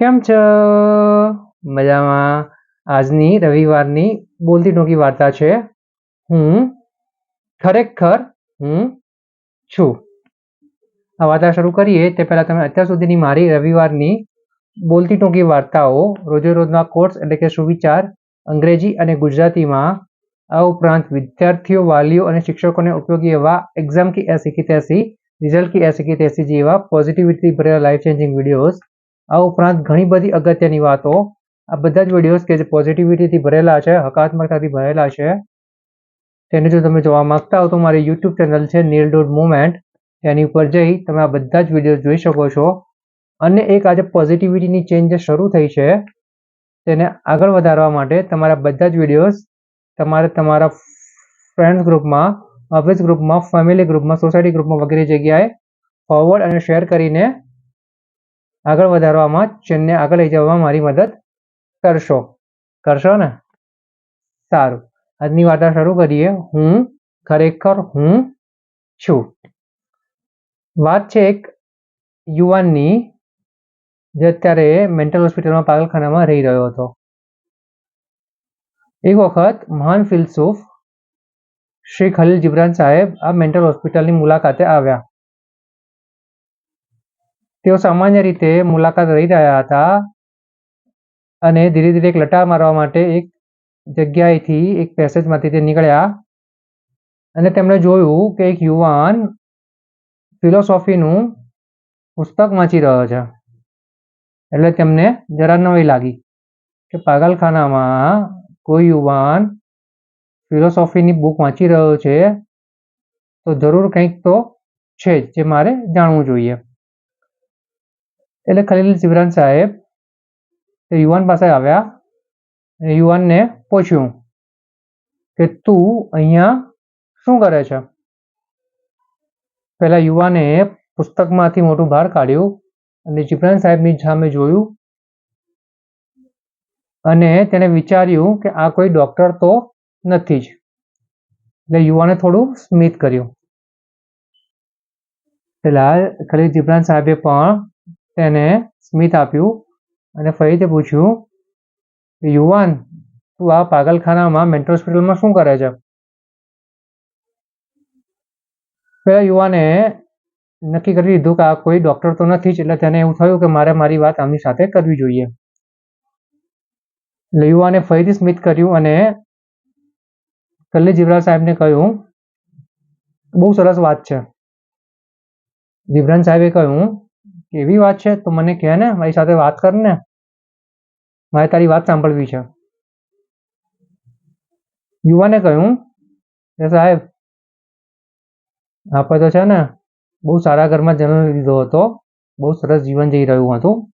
કેમ છો? મજામાં. આજની રવિવારની બોલતી ટોકી વાર્તા છે. હું ખરેખર હું છું. આ વાર્તા શરૂ કરીએ તે પહેલાં તમે અત્યાર સુધીની મારી રવિવારની બોલતી ટોકી વાર્તાઓ, રોજે રોજના કોર્સ એટલે કે સુવિચાર, અંગ્રેજી અને ગુજરાતીમાં, આ ઉપરાંત વિદ્યાર્થીઓ, વાલીઓ અને શિક્ષકોને ઉપયોગી એવા એક્ઝામ કી એસી કી તેસી રિઝલ્ટ કી એસી કી તેસી જેવા પોઝિટિવિટી ભરેલા લાઈફ ચેન્જિંગ વિડીયોઝ આ ઉપરાંત ઘણી બધી અગત્યની વાતો. આ બધા જ વિડીયોઝ કે જે પોઝિટિવિટીથી ભરેલા છે, હકારાત્મકતાથી ભરેલા છે, તેને જો તમે જોવા માંગતા હો તો મારી યુટ્યુબ ચેનલ છે નીલ ડોટ મુમેન્ટ તેની ઉપર જઈ તમે આ બધા જ વીડિયો જોઈ શકો છો. અને એક આજે પોઝિટિવિટીની ચેન્જ જે શરૂ થઈ છે, તેને આગળ વધારવા માટે તમારા બધા જ વિડીયોઝ તમારે તમારા ફ્રેન્ડ્સ ગ્રુપમાં ઓફિસ ગ્રુપમાં ફેમિલી ગ્રુપમાં સોસાયટી ગ્રુપમાં વગેરે જગ્યાએ ફોરવર્ડ અને શેર કરીને આગળ વધારવામાં ચેનને આગળ લઈ જવામાં મારી મદદ કરશો. કરશો ને? સારું. આજની વાર્તા શરૂ કરીએ. હું ખરેખર હું છું. વાત છે એક યુવાનની, જે અત્યારે મેન્ટલ હોસ્પિટલમાં પાગલખાનામાં રહી રહ્યો હતો. એક વખત મહાન ફિલસૂફ શ્રી ખલીલ જીબ્રાન સાહેબ આ મેન્ટલ હોસ્પિટલની મુલાકાતે આવ્યા. તેઓ સામાન્ય રીતે મુલાકાત રહી રહ્યા હતા અને ધીરે ધીરે એક લટા મારવા માટે એક જગ્યાએથી એક પેસેજમાંથી તે નીકળ્યા અને તેમણે જોયું કે એક યુવાન ફિલોસોફીનું પુસ્તક વાંચી રહ્યો છે. એટલે તેમને જરા નવી લાગી કે પાગલખાનામાં કોઈ યુવાન ફિલોસોફીની બુક વાંચી રહ્યો છે તો જરૂર કંઈક તો છે જે મારે જાણવું જોઈએ. એટલે ખલીલ જીબ્રાન સાહેબ યુવાન પાસે આવ્યા. અને યુવાનને પૂછ્યું કે, તું અહીંયા શું કરે છે? પહેલા યુવાને પુસ્તકમાંથી મોટું બહાર કાઢ્યું અને જીબ્રાન સાહેબની સામે જોયું અને તેણે વિચાર્યું કે આ કોઈ ડૉક્ટર તો નથી જ. એટલે યુવાને થોડું સ્મિત કર્યું. પેલા ખલીલ જીબ્રાન સાહેબે પણ તેને સ્મિત આપ્યું અને ફરીથી પૂછ્યું યુવાન, તું આ પાગલખાનામાં મેન્ટલ હોસ્પિટલમાં શું કરે છે? પેલા યુવાને નક્કી કરી લીધું કે આ કોઈ ડૉક્ટર તો નથી જ, એટલે તેને એવું થયું કે મારે મારી વાત આમની સાથે કરવી જોઈએ. એટલે યુવાને ફરીથી સ્મિત કર્યું અને કલ્લી જીવરાજ સાહેબને કહ્યું, બહુ સરસ વાત છે. જીવરાજ સાહેબે કહ્યું કેવી વાત છે, તો મને કહે ને, મારી સાથે વાત કર ને મારે તારી વાત સાંભળવી છે. યુવાને કહ્યું કે સાહેબ આપણે તો છે ને, બહુ સારા ઘરમાં જન્મ લીધો હતો. બહુ સરસ જીવન જઈ રહ્યું હતું.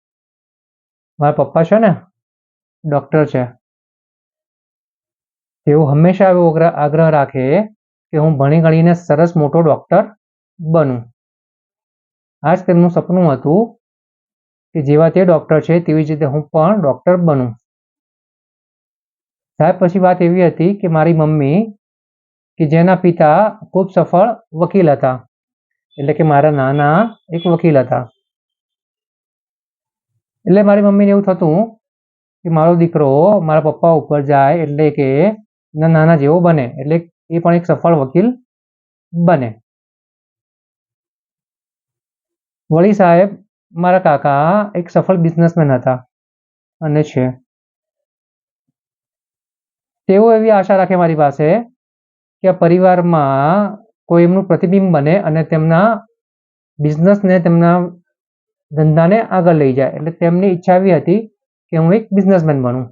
મારા પપ્પા છે ને, ડૉક્ટર છે. તેઓ હંમેશા એવો આગ્રહ રાખે કે હું ભણી ગણીને સરસ મોટો ડૉક્ટર બનું. આ જ તેમનું સપનું હતું કે જેવા તે ડૉક્ટર છે, તેવી જ રીતે હું પણ ડૉક્ટર બનું. સાહેબ, પછી વાત એવી હતી કે મારી મમ્મી કે જેના પિતા ખૂબ સફળ વકીલ હતા. એટલે કે મારા નાના એક વકીલ હતા. એટલે મારી મમ્મીને એવું થતું કે મારો દીકરો મારા પપ્પા ઉપર જાય એટલે કે નાના જેવો બને. એટલે એ પણ એક સફળ વકીલ બને. વળી સાહેબ, મારા કાકા એક સફળ બિઝનેસમેન હતા અને છે. તેઓ એવી આશા રાખે મારી પાસે કે પરિવારમાં કોઈ એમનું પ્રતિબિંબ બને અને તેમના બિઝનેસને તેમના ધંધાને આગળ લઈ જાય. એટલે તેમની ઈચ્છા એવી હતી કે હું એક બિઝનેસમેન બનું.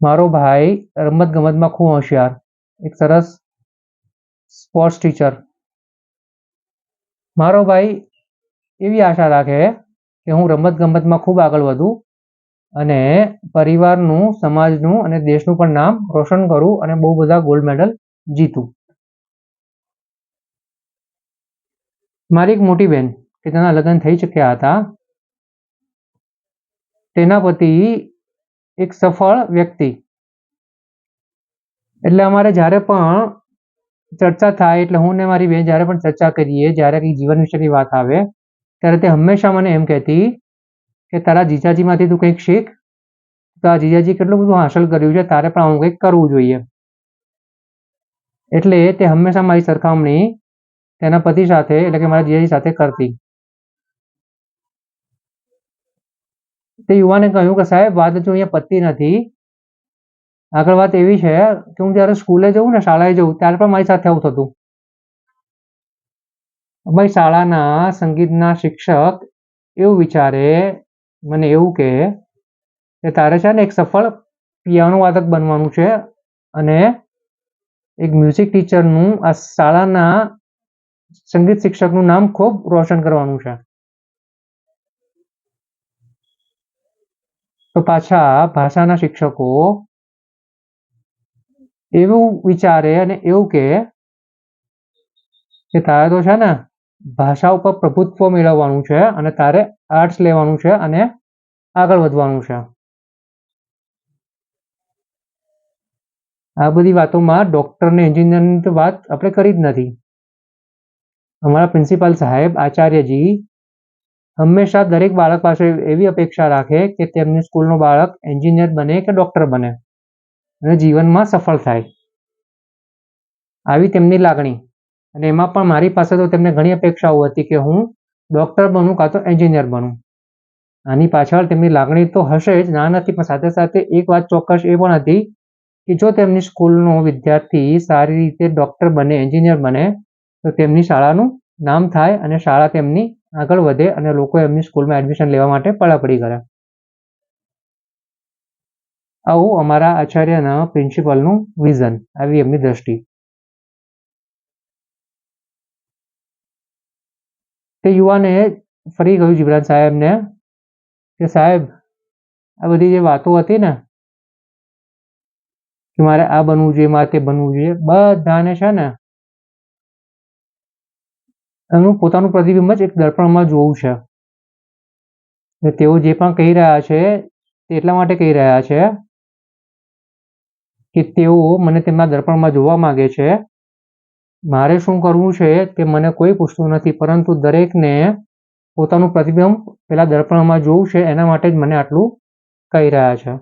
મારો ભાઈ રમત ગમતમાં ખૂબ હોશિયાર, એક સરસ સ્પોર્ટ્સ ટીચર મારો ભાઈ એવી આશા રાખે કે હું રમત ગમતમાં ખૂબ આગળ વધું અને પરિવારનું, સમાજનું અને દેશનું પણ નામ રોશન કરું અને બહુ બધા ગોલ્ડ મેડલ જીતું. મારી એક મોટી બેન કે તેના લગ્ન થઈ ચૂક્યા હતા. તેના પતિ એક સફળ વ્યક્તિ. એટલે અમારે જ્યારે પણ ચર્ચા થાય એટલે હું ને મારી બેન જ્યારે પણ ચર્ચા કરીએ, જ્યારે કંઈ જીવન વિશેની વાત આવે, ત્યારે તે હંમેશા મને એમ કહેતી કે, તારા જીજાજીમાંથી તું કંઈક શીખ. તારા જીજાજી કેટલું બધું હાંસલ કર્યું છે, તારે પણ આવું કંઈક કરવું જોઈએ. એટલે તે હંમેશા મારી સરખામણી તેના પતિ સાથે, એટલે કે મારા જીજાજી સાથે કરતી. તે યુવાને કહ્યું કે, સાહેબ, વાત હજુ અહીંયા પતિ નથી. આગળ વાત એવી છે કે હું જ્યારે સ્કૂલે જઉં ને, શાળાએ જઉં, ત્યારે પણ મારી સાથે આવું થતું. અમારી શાળાના સંગીતના શિક્ષક એવું વિચારે, મને એવું કહે કે તારે છે ને એક સફળ પિયાનો વાદક બનવાનું છે અને એક મ્યુઝિક ટીચરનું આ શાળાના સંગીત શિક્ષકનું નામ ખૂબ રોશન કરવાનું છે. તો પાછા ભાષાના શિક્ષકો એવું વિચારે અને એવું કહે કે તારે તો છે ને ભાષા ઉપર પ્રભુત્વ મેળવવાનું છે અને તારે આર્ટ્સ લેવાનું છે અને આગળ વધવાનું છે. આ બધી વાતોમાં ડૉક્ટર ને એન્જિનિયરની તો વાત આપણે કરી જ નથી. અમારા પ્રિન્સિપાલ સાહેબ આચાર્યજી હંમેશા દરેક બાળક પાસે એવી અપેક્ષા રાખે કે તેમની સ્કૂલનો બાળક એન્જિનિયર બને કે ડૉક્ટર બને. અને જીવનમાં સફળ થાય. આવી તેમની લાગણી. અને એમાં પણ મારી પાસે તો તેમને ઘણી અપેક્ષાઓ હતી કે હું ડૉક્ટર બનું કાં તો એન્જિનિયર બનું. આની પાછળ તેમની લાગણી તો હશે જ, ના નથી, પણ સાથે સાથે એક વાત ચોક્કસ એ પણ હતી કે જો તેમની સ્કૂલનો વિદ્યાર્થી સારી રીતે ડૉક્ટર બને, એન્જિનિયર બને, તો તેમની શાળાનું નામ થાય અને શાળા તેમની આગળ વધે અને લોકો એમની સ્કૂલમાં એડમિશન લેવા માટે પડાપડી કરે. આવું અમારા આચાર્યના પ્રિન્સિપલનું વિઝન આવી એમની દ્રષ્ટિ. તે યુવાને ફરી કહ્યું જીવરાજ સાહેબને કે સાહેબ, આ બધી જે વાતો હતી ને, કે મારે આ બનવું જોઈએ, મારે તે બનવું જોઈએ, બધાને છે ને, એનું પોતાનું પ્રતિબિંબ જ એક દર્પણમાં જોવું છે. તેઓ જે પણ કહી રહ્યા છે તે એટલા માટે કહી રહ્યા છે કે તેઓ મને તેમના દર્પણમાં જોવા માગે છે. મારે શું કરવું છે તે મને કોઈ પૂછતું નથી, પરંતુ દરેકને પોતાનું પ્રતિબિંબ પેલા દર્પણમાં જોવું છે, એના માટે જ મને આટલું કહી રહ્યા છે.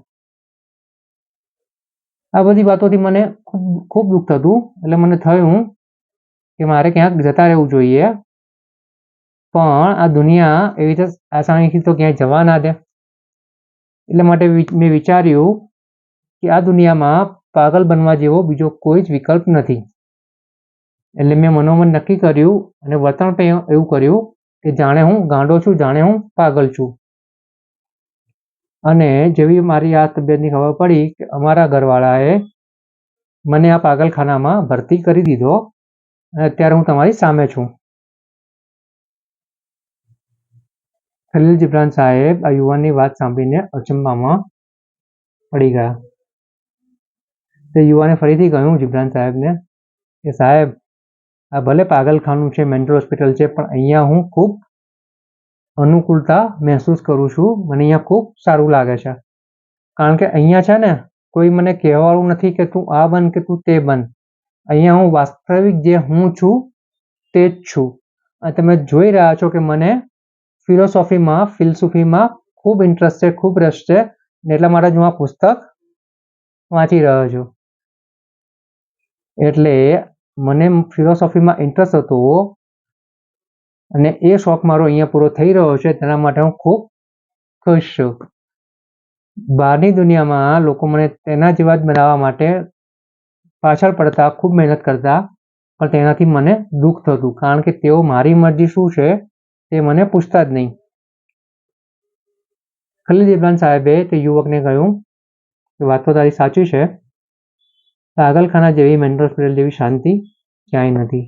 આ બધી વાતોથી મને ખૂબ ખૂબ દુઃખ થતું, એટલે મને થયું કે મારે ક્યાંક જતા રહેવું જોઈએ. પણ આ દુનિયા એવી રીતે આસાનીથી તો ક્યાંય જવા ના દે. એટલે માટે મેં વિચાર્યું કે આ દુનિયામાં પાગલ બનવા જેવો બીજો કોઈ જ વિકલ્પ નથી. એટલે મેં મનોમન નક્કી કર્યું અને વર્તન એવું કર્યું કે જાણે હું ગાંડો છું, જાણે હું પાગલ છું. અને જેવી મારી આ તબિયતની ખબર પડી કે અમારા ઘરવાળાએ મને આ પાગલખાનામાં ભરતી કરી દીધો અને અત્યારે હું તમારી સામે છું. ખલીલ જિબ્રાન સાહેબ આ યુવાનની વાત સાંભળીને અચંબામાં પડી ગયા. તે યુવાને ફરીથી કહ્યું, જીબ્રાન સાહેબને, કે સાહેબ, આ ભલે પાગલખાનું છે, મેન્ટલ હોસ્પિટલ છે, પણ અહીંયા હું ખૂબ અનુકૂળતા મહેસૂસ કરું છું. મને અહીંયા ખૂબ સારું લાગે છે. કારણ કે અહીંયા છે ને, કોઈ મને કહેવાનું નથી કે તું આ બન કે તું તે બન. અહીંયા હું વાસ્તવિક જે હું છું, તે જ છું. અને તમે જોઈ રહ્યા છો કે મને ફિલોસોફીમાં, ફિલસુફીમાં ખૂબ ઇન્ટરેસ્ટ છે, ખૂબ રસ છે એટલા માટે જ હું આ પુસ્તક વાંચી રહ્યો છું. એટલે મને ફિલોસોફીમાં ઇન્ટરેસ્ટ હતો અને એ શોખ મારો અહીંયા પૂરો થઈ રહ્યો છે, તેના માટે હું ખૂબ ખુશ છું. બહારની દુનિયામાં લોકો મને તેના જેવા જ બનાવવા માટે પાછળ પડતા, ખૂબ મહેનત કરતા, પણ તેનાથી મને દુઃખ થતું, કારણ કે તેઓ મારી મરજી શું છે તે મને પૂછતા જ નહીં. ખલીલ ઇબ્રાન સાહેબે તે યુવકને કહ્યું કે વાત તો તારી સાચી છે પાગલખાના જેવી મેન્ટલ હોસ્પિટલ જેવી શાંતિ ક્યાંય નથી.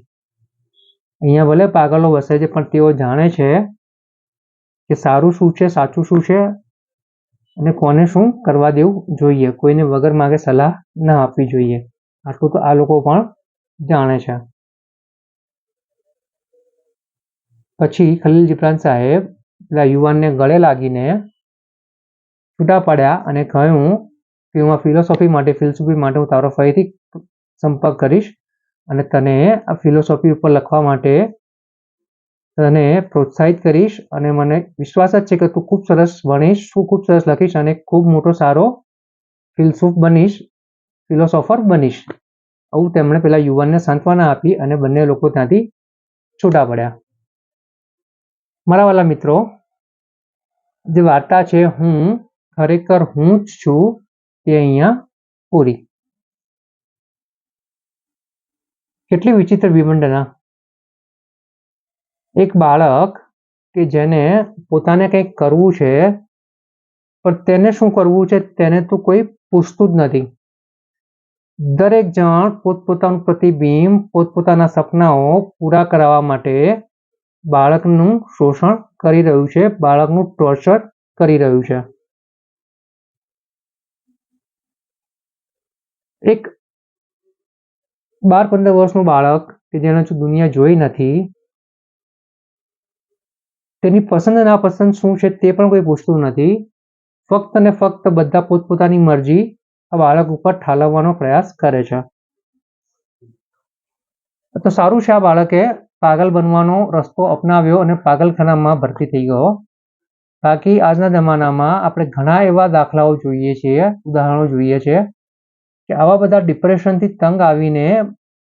અહીંયા ભલે પાગલો વસે છે, પણ તેઓ જાણે છે કે સારું શું છે, સાચું શું છે અને કોને શું કરવા દેવું જોઈએ. કોઈને વગર માગે સલાહ ના આપવી જોઈએ. આટલું તો આ લોકો પણ જાણે છે. પછી ખલીલ જીબ્રાન સાહેબ પેલા યુવાનને ગળે લાગીને છૂટા પડ્યા અને કહ્યું હું ફિલોસોફી માટે ફિલસૂફી માટે હું તારો ફરીથી સંપર્ક કરીશ અને તને આ ફિલોસોફી ઉપર લખવા માટે તને પ્રોત્સાહિત કરીશ અને મને વિશ્વાસ જ છે કે તું ખૂબ સરસ ભણીશ તું ખૂબ સરસ લખીશ અને ખૂબ મોટો, સારો ફિલસૂફ બનીશ ફિલોસોફર બનીશ. આવું તેમણે પેલા યુવાનને સાંત્વના આપી અને બંને લોકો ત્યાંથી છૂટા પડ્યા. મારા વાલા મિત્રો, જે વાર્તા છે, હું ખરેખર હું જ છું તે અહીંયા પૂરી. કેટલી વિચિત્ર વિમંડના એક બાળક કે જેને પોતાને કંઈક કરવું છે, પણ તેને શું કરવું છે તેને તો કોઈ પૂછતું જ નથી. દરેક જણ પોતપોતાનું પ્રતિબિંબ, પોતપોતાના સપનાઓ પૂરા કરાવવા માટે બાળકનું શોષણ કરી રહ્યું છે, બાળકનું ટોર્ચર કરી રહ્યું છે. એક બાર પંદર વર્ષનું બાળક કે જેને દુનિયા જોઈ નથી, તેની પસંદ નાપસંદ શું છે તે પણ કોઈ પૂછતું નથી. ફક્ત ને ફક્ત બધા પોતપોતાની મરજી આ બાળક ઉપર ઠાલવવાનો પ્રયાસ કરે છે. તો સારું છે આ બાળકે પાગલ બનવાનો રસ્તો અપનાવ્યો અને પાગલખાનામાં ભરતી થઈ ગયો. બાકી આજના જમાનામાં આપણે ઘણા એવા દાખલાઓ જોઈએ છીએ, ઉદાહરણો જોઈએ છીએ. કે આવા બધા ડિપ્રેશનથી તંગ આવીને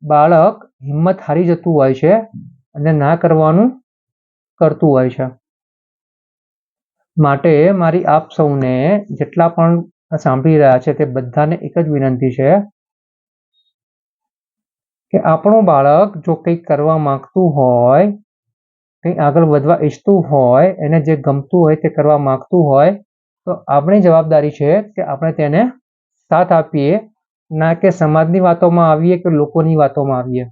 બાળક હિંમત હારી જતું હોય છે અને ના કરવાનું કરતું હોય છે. માટે મારી આપ સૌને જેટલા પણ સાંભળી રહ્યા છે તે બધાને એક જ વિનંતી છે કે આપણું બાળક જો કંઈક કરવા માંગતું હોય, કંઈ આગળ વધવા ઈચ્છતું હોય, એને જે ગમતું હોય તે કરવા માંગતું હોય, તો આપણી જવાબદારી છે કે આપણે તેને સાથ આપીએ ના કે સમાજની વાતોમાં આવીએ કે લોકોની વાતોમાં આવીએ?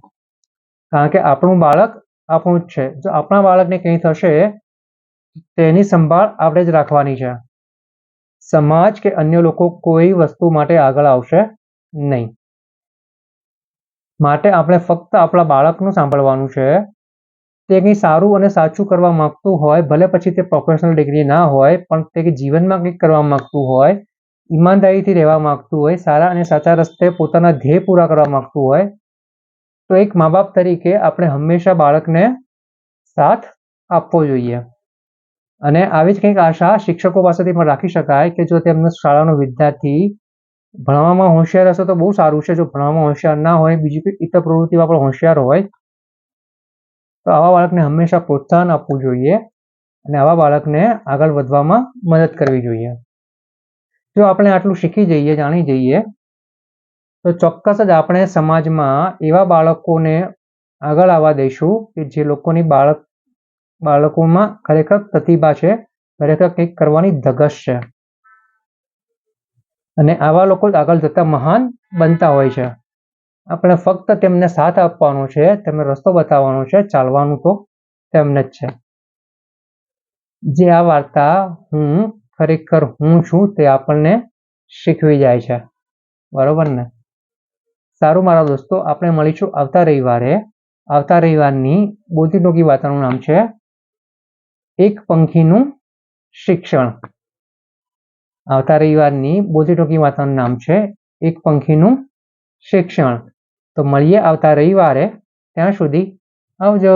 કારણ કે આપણું બાળક આપણું જ છે. જો આપણા બાળકને કંઈ થશે, તેની સંભાળ આપણે જ રાખવાની છે. સમાજ કે અન્ય લોકો કોઈ વસ્તુ માટે આગળ આવશે નહીં. માટે આપણે ફક્ત આપણા બાળકનું સાંભળવાનું છે. તે કંઈ સારું અને સાચું કરવા માંગતું હોય, ભલે પછી તે પ્રોફેશનલ ડિગ્રી ના હોય, પણ તે જીવનમાં કંઈક કરવા માંગતું હોય ઈમાનદારીથી રહેવા માગતું હોય, સારા અને સાચા રસ્તે પોતાના ધ્યેય પૂરા કરવા માગતું હોય, તો એક મા બાપ તરીકે આપણે હંમેશા બાળકને સાથ આપવો જોઈએ. અને આવી જ કંઈક આશા શિક્ષકો પાસેથી પણ રાખી શકાય કે જો તેમનો શાળાનો વિદ્યાર્થી ભણવામાં હોશિયાર હશે તો બહુ સારું છે. જો ભણવામાં હોશિયાર ના હોય, બીજી કોઈ ઇતર પ્રવૃત્તિમાં પણ હોશિયાર હોય, તો આવા બાળકને હંમેશા પ્રોત્સાહન આપવું જોઈએ અને આવા બાળકને આગળ વધવામાં મદદ કરવી જોઈએ. જો આપણે આટલું શીખી જઈએ, જાણી જઈએ, તો ચોક્કસ જ આપણે સમાજમાં એવા બાળકોને આગળ આવવા દઈશું કે જે લોકોની બાળક, બાળકોમાં ખરેખર પ્રતિભા છે, ખરેખર કંઈક કરવાની ધગશ છે. અને આવા લોકો આગળ જતા મહાન બનતા હોય છે. આપણે ફક્ત તેમને સાથ આપવાનો છે, તેમને રસ્તો બતાવવાનો છે, ચાલવાનું તો તેમને જ છે. જે આ વાર્તા હું ખરેખર હું છું તે આપણને શીખવી જાય છે. બરોબર ને? સારું મારા દોસ્તો, આપણે મળીશું આવતા રવિવારે. આવતા રવિવારની બોલતી ટોકી વાર્તાનું નામ છે એક પંખીનું શિક્ષણ. આવતા રવિવારની બોલતી ટોકી વાર્તાનું નામ છે એક પંખીનું શિક્ષણ. તો મળીએ આવતા રવિવારે. ત્યાં સુધી આવજો.